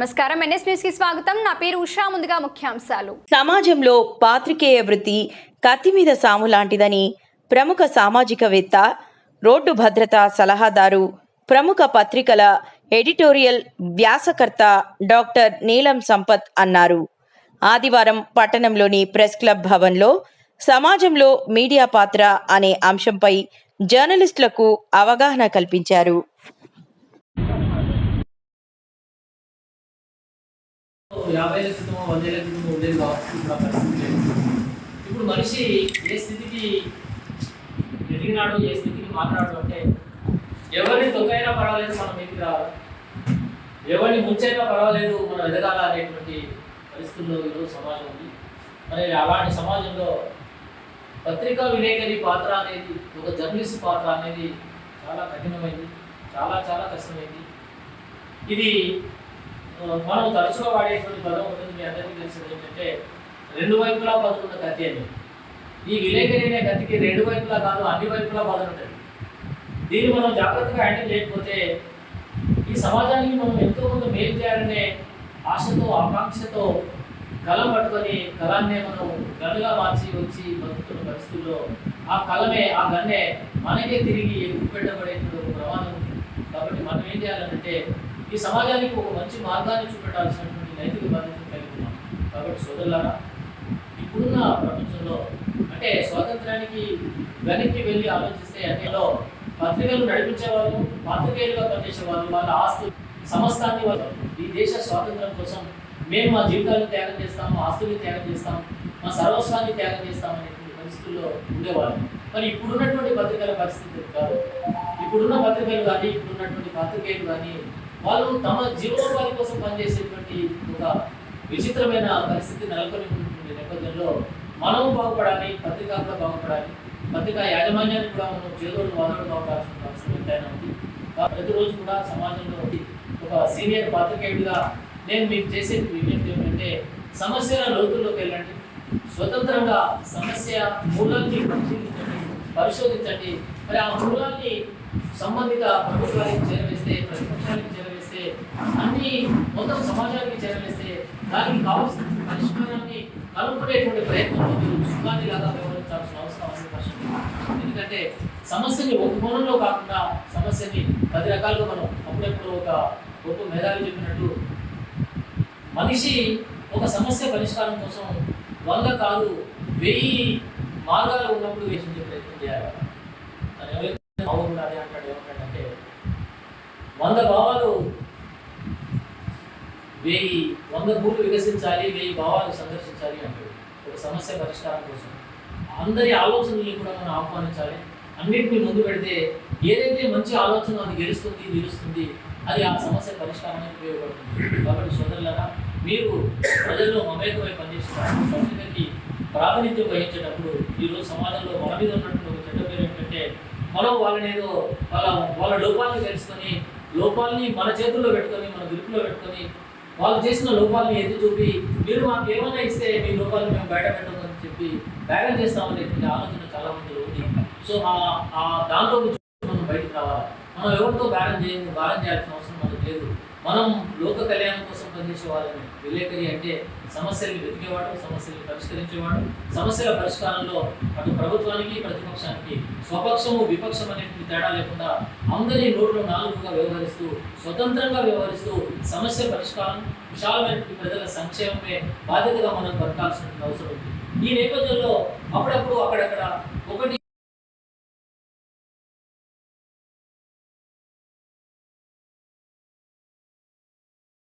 నమస్కారం. ఎన్ఎస్ న్యూస్కి స్వాగతం. నా పేరు ఉషా. ముందుగా ముఖ్యాంశాలు. సమాజంలో పాత్రికేయ వృత్తి కత్తి మీద సాము లాంటిదని ప్రముఖ సామాజికవేత్త రోడ్డు భద్రత సలహాదారు ప్రముఖ పత్రికల ఎడిటోరియల్ వ్యాసకర్త డాక్టర్ నీలం సంపత్ అన్నారు. ఆదివారం పట్టణంలోని ప్రెస్ క్లబ్ భవన్లో సమాజంలో మీడియా పాత్ర అనే అంశంపై జర్నలిస్టులకు అవగాహన కల్పించారు. యాభై ఏళ్ళ క్రితం వంద ఏళ్ళ క్రితం ఉండేది కావచ్చు ఇప్పుడు ఆ పరిస్థితి లేదు. ఇప్పుడు మనిషి ఏ స్థితికి ఎదిగినాడు ఏ స్థితికి మాట్లాడు అంటే ఎవరిని తొక్కైనా పర్వాలేదు మనం మీదకి రావాలి ఎవరిని ముంచైనా పర్వాలేదు మనం ఎదగాల అనేటువంటి పరిస్థితుల్లో ఈరోజు సమాజం ఉంది. మరి అలాంటి సమాజంలో పత్రికా విలేకరి పాత్ర అనేది ఒక జర్నలిస్ట్ పాత్ర అనేది చాలా కఠినమైంది చాలా చాలా కష్టమైంది. ఇది మనం తరచుగా వాడేటువంటి పదం ఉంటుంది మీ అందరికీ తెలిసింది ఏంటంటే రెండు వైపులా బతుకున్న కత్తి అని. ఈ విలేకరి అనే కత్తికి రెండు వైపులా కాదు అన్ని వైపులా బాధ ఉంటుంది దీన్ని మనం జాగ్రత్తగా హ్యాండిల్ చేయకపోతే ఈ సమాజానికి మనం ఎంతో కొంత మేలు చేయాలనే ఆశతో ఆకాంక్షతో కలం పట్టుకొని కళాన్నే మనం గన్నుగా మార్చి వచ్చి బతుకుతున్న పరిస్థితుల్లో ఆ కలమే ఆ గన్నే మనకే తిరిగి ఎక్కువ పెట్టబడేటువంటి ఒక ప్రమాదం ఉంది. కాబట్టి మనం ఏం చేయాలంటే ఈ సమాజానికి ఒక మంచి మార్గాన్ని చూపెట్టాల్సినటువంటి నైతిక బాధ్యతను కలిగి ఉన్నాం. కాబట్టి సోదరులారా ఇప్పుడున్న ప్రపంచంలో అంటే స్వాతంత్రానికి వెనక్కి వెళ్ళి ఆలోచిస్తే అందులో పత్రికలు నడిపించేవారు పాత్రికేయులుగా పనిచేసే వాళ్ళు వాళ్ళ ఆస్తు సమస్తాన్ని వాళ్ళు ఈ దేశ స్వాతంత్రం కోసం మేము మా జీవితాలను త్యాగం చేస్తాం మా ఆస్తుల్ని త్యాగం చేస్తాం మా సర్వస్వాన్ని త్యాగం చేస్తాం అనేటువంటి పరిస్థితుల్లో ఉండేవాళ్ళు. మరి ఇప్పుడున్నటువంటి పత్రికల పరిస్థితి కాదు. ఇప్పుడున్న పత్రికలు కానీ ఇప్పుడున్నటువంటి పత్రికేయులు కానీ వాళ్ళు తమ జీవనోపాధి కోసం పనిచేసేటువంటి ఒక విచిత్రమైన పరిస్థితి నెలకొని ఉంటుంది నేపథ్యంలో మనం బాగుపడాలి పత్రిక కూడా బాగుపడాలి పత్రికా యాజమాన్యాన్ని కూడా మనం చేదోడు వాదోడు బాగుపడాల్సిన అవసరం ఎంతైనా ఉంది. ప్రతిరోజు కూడా సమాజంలో ఒక సీనియర్ పాత్రికేయుడిగా నేను మీకు చేసే విజ్ఞప్తి ఏమిటంటే సమస్యల లోతుల్లోకి వెళ్ళండి. స్వతంత్రంగా సమస్య మూలాన్ని పరిశోధించండి. మరి ఆ మూలాన్ని సంబంధిత ప్రభుత్వానికి చేరవేస్తే ప్రతిపక్షానికి అన్ని మొత్తం సమాజానికి చేరవేస్తే దానికి కావాల్సిన పరిష్కారాన్ని కనుక్కునేటువంటి ప్రయత్నంలో మీరు సుఖాన్ని లాగా వ్యవహరించాల్సిన అవసరం ఉంది ఎందుకంటే సమస్యని ఒక కోణంలో కాకుండా సమస్యని పది రకాలుగా మనం అప్పుడెప్పుడు ఒక గొప్ప మేధావి చెప్పినట్టు మనిషి ఒక సమస్య పరిష్కారం కోసం వంద కాదు వెయ్యి మార్గాలు ఉన్నప్పుడు వేసించే ప్రయత్నం చేయాలి. తను ఎవరైతే అంటాడు ఏమంటాడంటే వంద భావాలు వెయ్యి వంద భూములు వికసించాలి వెయ్యి భావాలు సందర్శించాలి అంటాడు ఒక సమస్య పరిష్కారం కోసం అందరి ఆలోచనల్ని కూడా మనం ఆహ్వానించాలి. అన్నింటినీ ముందు పెడితే ఏదైతే మంచి ఆలోచన అది గెలుస్తుంది నిలుస్తుంది అది ఆ సమస్య పరిష్కారానికి ఉపయోగపడుతుంది. కాబట్టి సోదరులారా మీరు ప్రజల్లో మమేకమై పనిచేస్తున్నారు పత్రికకి ప్రాతినిధ్యం వహించేటప్పుడు ఈరోజు సమాజంలో మన మీద ఉన్నటువంటి ఒక చెడ్డ పేరు ఏంటంటే మనం వాళ్ళని ఏదో వాళ్ళ వాళ్ళ లోపాలను తెలుసుకొని లోపాలని మన చేతుల్లో పెట్టుకొని మన గ్రిప్లో పెట్టుకొని వాళ్ళు చేసిన లోపాలని ఎత్తి చూపి మీరు మాకు ఏమైనా ఇస్తే మీ లోపాలు మేము బయట పెట్టమని చెప్పి బ్యాగం చేస్తామనేటువంటి ఆలోచన చాలా మందిలో ఉంది సో ఆ ఆ దాంట్లో నుంచి మనం బయటకు రావాలి? మనం ఎవరితో బేరం చేయము బేరం చేయాల్సిన అవసరం మనకు లేదు. మనం లోక కళ్యాణం కోసం పనిచేసే వాళ్ళని విలేకరి అంటే సమస్యల్ని వెతికేవాడు సమస్యల్ని పరిష్కరించేవాడు. సమస్యల పరిష్కారంలో అటు ప్రభుత్వానికి ప్రతిపక్షానికి స్వపక్షము విపక్షం అనేటువంటి తేడా లేకుండా అందరి నోట్లో నాలుగుగా వ్యవహరిస్తూ స్వతంత్రంగా వ్యవహరిస్తూ సమస్య పరిష్కారం విశాలమైనటువంటి ప్రజల సంక్షేమమే బాధ్యతగా మనం బతకాల్సిన అవసరం ఉంది. ఈ నేపథ్యంలో అప్పుడప్పుడు అక్కడక్కడ ఒకటి